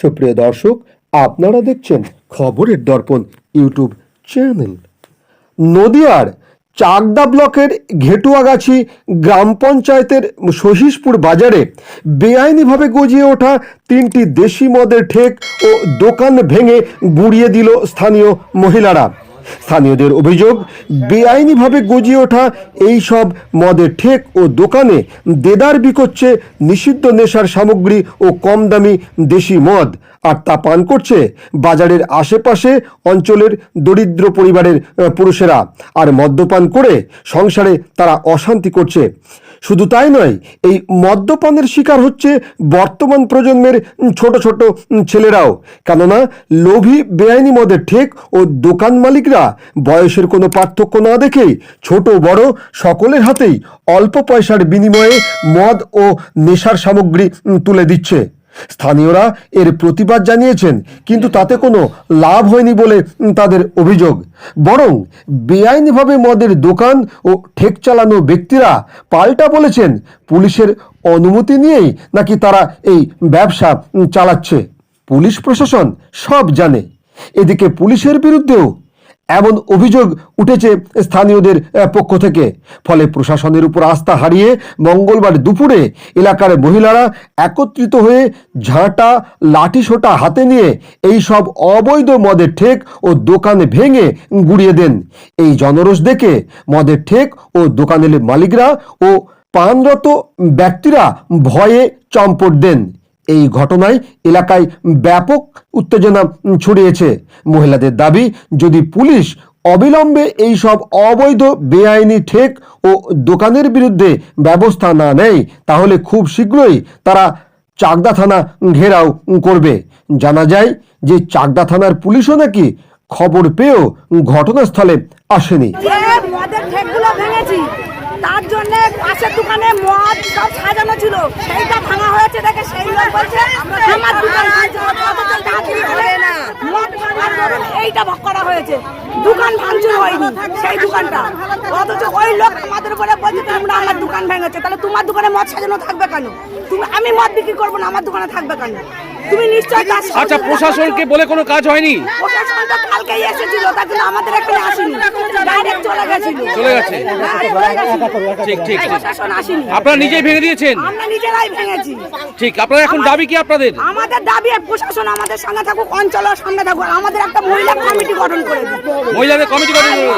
সুপ্রিয় দর্শক, আপনারা দেখছেন খবরের দর্পণ ইউটিউব চ্যানেল। নদিয়ার চাকদা ব্লকের ঘেটুয়াগাছি গ্রাম পঞ্চায়েতের শশীশপুর বাজারে বেআইনিভাবে গজিয়ে ওঠা তিনটি দেশি মদের ঠেক ও দোকান ভেঙে গুড়িয়ে দিল স্থানীয় মহিলারা। স্থানীয়দের অভিযোগ, বেআইনিভাবে গজিয়ে ওঠা এই সব মদের ঠেক ও দোকানে দেদার বিকোচ্ছে নিষিদ্ধ নেশার সামগ্রী ও কম দামি দেশি মদ। আর তা পান করছে বাজারের আশেপাশে অঞ্চলের দরিদ্র পরিবারের পুরুষেরা। আর মদ্যপান করে সংসারে তারা অশান্তি করছে। শুধু তাই নয়, এই মদ্যপানের শিকার হচ্ছে বর্তমান প্রজন্মের ছোট ছোট ছেলেরাও। কেননা লোভী, বেআইনি মদের ঠেক ও দোকান মালিকরা বয়সের কোনো পার্থক্য না দেখেই ছোট বড় সকলের হাতেই অল্প পয়সার বিনিময়ে মদ ও নেশার সামগ্রী তুলে দিচ্ছে। স্থানীয়রা এর প্রতিবাদ জানিয়েছেন, কিন্তু তাতে কোনো লাভ হয়নি বলে তাদের অভিযোগ। বরং বেআইনিভাবে মদের দোকান ও ঠেক চালানো ব্যক্তিরা পাল্টা বলেছেন, পুলিশের অনুমতি নিয়েই নাকি তারা এই ব্যবসা চালাচ্ছে। পুলিশ প্রশাসন সব জানে। এদিকে পুলিশের বিরুদ্ধেও এমন অভিযোগ উঠেছে স্থানীয়দের পক্ষ থেকে। ফলে প্রশাসনের উপর আস্থা হারিয়ে মঙ্গলবার দুপুরে এলাকার মহিলারা একত্রিত হয়ে ঝাঁটা, লাঠিসোঁটা হাতে নিয়ে এই সব অবৈধ মদের ঠেক ও দোকানে ভেঙে গুড়িয়ে দেন। এই জনরোষ দেখে মদের ঠেক ও দোকানের মালিকরা ও পানরত ব্যক্তিরা ভয়ে চম্পট দেন। এই ঘটনায় এলাকায় ব্যাপক উত্তেজনা ছড়িয়েছে। মহিলাদের দাবি, যদি পুলিশ অবিলম্বে এই সব অবৈধ, বেআইনি ঠেক ও দোকানের বিরুদ্ধে ব্যবস্থা না নেয়, তাহলে খুব শীঘ্রই তারা চাকদা থানা ঘেরাও করবে। জানা যায় যে চাকদা থানার পুলিশও নাকি খবর পেয়েও ঘটনাস্থলে আসেনি। তার জন্য পাশের দোকানে মদ সব সাজানো ছিল। সেইটা ভাঙা হয়েছে দেখে সেই লোক বলছে আমার দোকান এইটা ভাগ করা হয়েছে। দোকান ভাঙচুর সেই দোকানটা। অথচ ওই লোক আমাদের উপরে বলছে তোমরা আমার দোকান ভেঙেছে। তাহলে তোমার দোকানে মদ সাজানো থাকবে কেন? তুমি আমি মদ বিক্রি করব না আমার দোকানে থাকবে কেন? তুমি সাথে- আচ্ছা প্রশাসনকে বলে কোনো কাজ হয়নি? প্রশাসন তো কালকেই এসেছিল আমাদের এখানে আসেনি। ডাইরেক্ট চলে গেছিল। চলে গেছে। ঠিক ঠিক প্রশাসন আসেনি। আপনারা নিজেই ভেঙে দিয়েছেন? আমরা নিজেরাই ভেঙেছি। ঠিক আপনারা এখন দাবি কি আপনাদের? আমাদের দাবি আর প্রশাসন আমাদের সঙ্গে থাকুক অঞ্চলের সামনে থাকুক। আমাদের একটা মহিলা কমিটি গঠন করে দিন মহিলাদের কমিটি গঠন করুন।